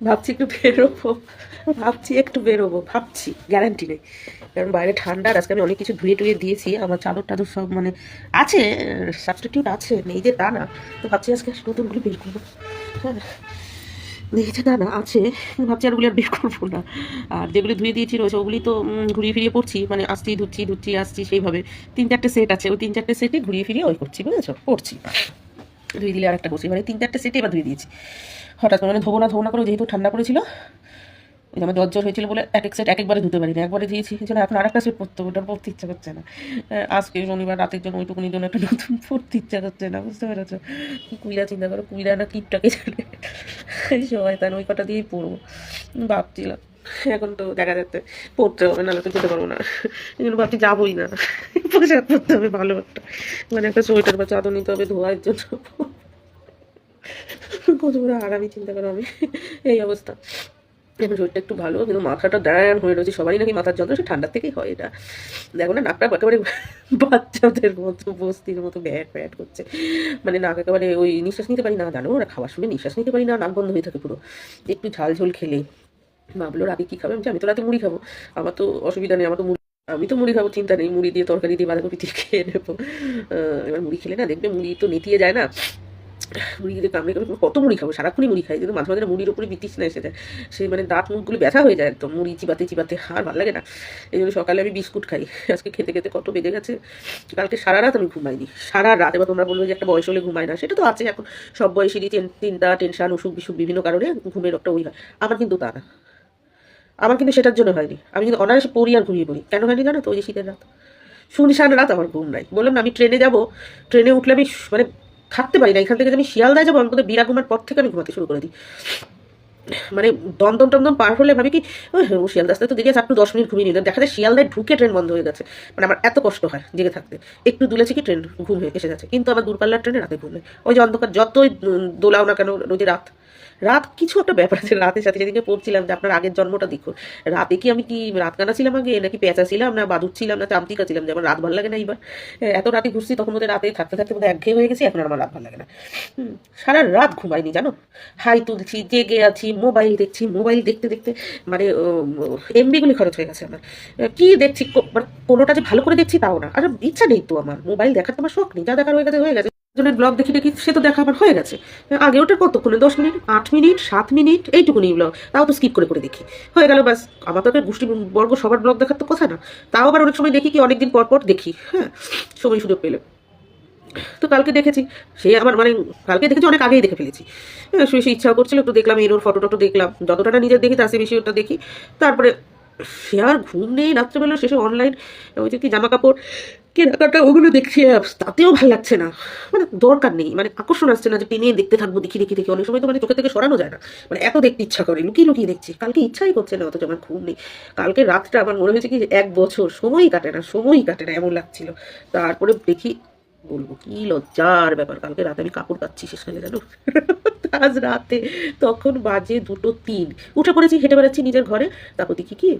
ভাবছি একটু বেরোবো। ভাবছি একটু বেরোবো, ভাবছি গ্যারান্টি নেই। কারণ বাইরে ঠান্ডা, আজকে আমি অনেক কিছু ধুয়ে টুয়ে দিয়েছি, আমার চাদর টাদর সব মানে আছে সাবস্টিটিউট আছে, নেই যে তা না। তো ভাবছি আজকে নতুনগুলো বের করব। হ্যাঁ নেই যে না, আছে। ভাবছি আর ওগুলি আর বের করব না। আর যেগুলি ধুয়ে দিয়েছি রয়েছে, ওগুলি তো ঘুরিয়ে ফিরিয়ে পড়ছি মানে আসছি, ধুচ্ছি ধুচ্ছি, আসছি সেইভাবে। তিন চারটে সেট আছে, ওই তিন চারটে সেটে ঘুরিয়ে ফিরিয়ে ওই করছি, বুঝেছ? পড়ছি। ধুয়ে দিলে আরেকটা করছি মানে তিন চারটে সেটে এবার ধুয়ে দিয়েছি। হঠাৎ মানে ধোবো না ধোবো না করে যেহেতু ঠান্ডা পড়েছিল আমার জ্বর হয়েছিল বলে এক এক সেট এক একবারে ধুতে পারিনি, একবারে দিয়েছি। জন্য এখন আরেকটা সেট পরতে ওটা পড়তে ইচ্ছা করছে না। আজকে শনিবার, রাতের জন্য ওইটুকুনির জন্য একটা নতুন পড়তে ইচ্ছা করছে না, বুঝতে পেরেছ? কুইরা চিন্তা করো, কুইরা না জানে। এই সময় তাহলে ওই কটা দিয়েই পড়ব ভাবছিলাম, এখন তো দেখা যাচ্ছে, পড়তে হবে, নাহলে তো যেতে পারব না। এই জন্য ভাবছি যাবোই না। পোশাক পরতে হবে ভালো একটা। মানে একটা সোয়েটার বা চাদর নিতে হবে ধোয়ার জন্য। কত বড় আরামই চিন্তা করো, আমি এই অবস্থা। এখন শরীরটা একটু ভালো, কিন্তু মাথাটা দাঁড়ান হয়ে রয়েছে, সবারই নাকি মাথার যন্ত্রণা, সে ঠান্ডার থেকেই হয় এটা। দেখো না, নাকটা একেবারে বাচ্চাদের মতো, বস্তির মতো ব্যাট ব্যাট করছে। মানে নাক একেবারে ওই নিঃশ্বাস নিতে পারি না, জানো? ওরা খাওয়ার সময় নিঃশ্বাস নিতে পারি না, নাক বন্ধ হয়ে থাকে পুরো। একটু ঝাল ঝোল খেলে। ভাবলো রাতে কী খাবে? আমি আমি তো রাতে মুড়ি খাব। আমার তো অসুবিধা নেই, আমার তো মুড়ি, আমি তো মুড়ি খাব, চিন্তা নেই। মুড়ি দিয়ে তরকারি দিয়ে বাঁধাকপি দিয়ে খেয়ে নেব এবার মুড়ি খেলে না, দেখবে মুড়ি তো নেতিয়ে যায় না। মুড়ি দিয়ে কামড়ে কামড়ে কত মুড়ি খাব? সারাক্ষণই মুড়ি খাই, কিন্তু মাঝে মাঝে না মুড়ির উপরে বিতৃষ্ণা এসে যায়। সেই মানে দাঁত মুখগুলো ব্যথা হয়ে যায় একদম, মুড়ি চিবাতে চিবাতে, আর ভালো লাগে না। এই জন্য সকালে আমি বিস্কুট খাই। আজকে খেতে খেতে কত বেজে গেছে? কালকে সারা রাত আমি ঘুমাইনি। সারা রাত, এবার তোমরা বলবে যে একটা বয়স হলে ঘুমায় না, সেটা তো আছে এখন। সব বয়সেরই চিন্তা টেনশন, অসুখ বিসুখ বিভিন্ন কারণে ঘুমের একটা ওই হয়। আমার কিন্তু তা না। আমার কিন্তু সেটার জন্য হয়নি। আমি কিন্তু অনায়াসে পড়ি আর ঘুমিয়ে পড়ি। কেন হয়নি জানো তো? ওই যে শীতের রাত। শুনশান রাত আমার ঘুম নাই। বললাম না, আমি ট্রেনে যাব। ট্রেনে উঠলে আমি মানে থাকতে পারি না। এখান থেকে আমি শিয়ালদায় যাব, অন্তত বিরা ঘুমার পর থেকে আমি ঘুমাতে শুরু করে দিই। মানে দমদম টমদম পার হলে ভাবি কি, ওই ও শিয়ালদা আসতে তো দেখে একটু দশ মিনিট ঘুমিয়ে নিলাম দেখা যায় শিয়ালদায় ঢুকে ট্রেন বন্ধ হয়ে গেছে। মানে আমার এত কষ্ট হয় জেগে থাকতে। একটু দুলেছে কি ট্রেন ঘুম হয়ে এসে যাচ্ছে। কিন্তু আমার দূরপাল্লার ট্রেনে রাতে ঘুম নেই। ওই যে অন্ধকার, যতই দোলাও না কেন, রোজে রাত। রাত কিছু একটা ব্যাপার আছে, রাতের সাথে সেদিকে পড়ছিলাম যে আপনার আগের জন্মটা দেখুন। রাতে কি আমি কি রাত কানা ছিলাম আগে, নাকি পেঁচা ছিলাম, না বাদুর ছিলাম, না চামচিকা ছিলাম? যে আমার রাত ভালো লাগে না এইবার। এত রাতে ঘুরছি, তখন ওদের রাতে থাকতে থাকতে বোধহয় একঘেয়ে হয়ে গেছে, এখন আর আমার রাত ভালো লাগে না। সারা রাত ঘুমাইনি, জানো? হাই তুলছি, জেগে আছি, মোবাইল দেখছি, মোবাইল দেখতে দেখতে মানে এমবিগুলি খরচ হয়ে গেছে আমার। কি দেখছি মানে কোনোটা যে ভালো করে দেখছি তাও না। আর, ইচ্ছা নেই তো আমার, মোবাইল দেখার তো আমার শখ নেই, যা দেখার হয়ে গেছে হয়ে গেছে। জনের ব্লগ দেখি দেখি সে তো দেখা আমার হয়ে গেছে। আগে ওটা কতক্ষণে দশ মিনিট? আট মিনিট? সাত মিনিট? এইটুকুনি ব্লগ। তাও তো স্কিপ করে করে দেখি। হয়ে গেল ব্যাস। আমার তো একটা গোষ্ঠী বর্গ সবার ব্লগ দেখার তো কথা না। তাও আবার অনেক সময় দেখি কি অনেকদিন পর পর দেখি। হ্যাঁ সময় সুযোগ পেলে। তো কালকে দেখেছি। সে আমার মানে কালকে দেখেছি অনেক আগেই দেখে ফেলেছি। হ্যাঁ, শুয়ে সে ইচ্ছা করছিল একটু দেখলাম এর ওর ফটো টটো দেখলাম। যতটা নিজের দেখি তার চেয়ে বেশি ওটা দেখি। তারপরে সে আর ঘুম নেই রাত্রেবেলা শেষে অনলাইন ওই যে কি জামা কাপড় কেনাকাটা ওগুলো দেখছি apps, তাতেও ভালো লাগছে না। মানে দরকার নেই। মানে আকর্ষণ আসছে না যে টেনে দেখতে থাকব দেখি দেখি দেখি। অনেক সময় তো মানে চোখে থেকে সরানো যায় না। মানে এত দেখতে ইচ্ছা করে লুকিয়ে লুকিয়ে দেখছি। কালকে ইচ্ছাই করছে না অথচ আমার ঘুম নেই। কালকে রাতটা আমার মনে হয়েছে কি এক বছর সময়ই কাটে না সময়ই কাটে না এমন লাগছিল। তারপরে দেখি বলব কি লজ্জার ব্যাপার কালকে রাতে আমি কাপড় কাচ্ছি শেষকালে জানো আজ রাতে তখন বাজে দুটো তিন। উঠে পড়েছি হেঁটে বেড়াচ্ছি নিজের ঘরে। তারপর দেখি কি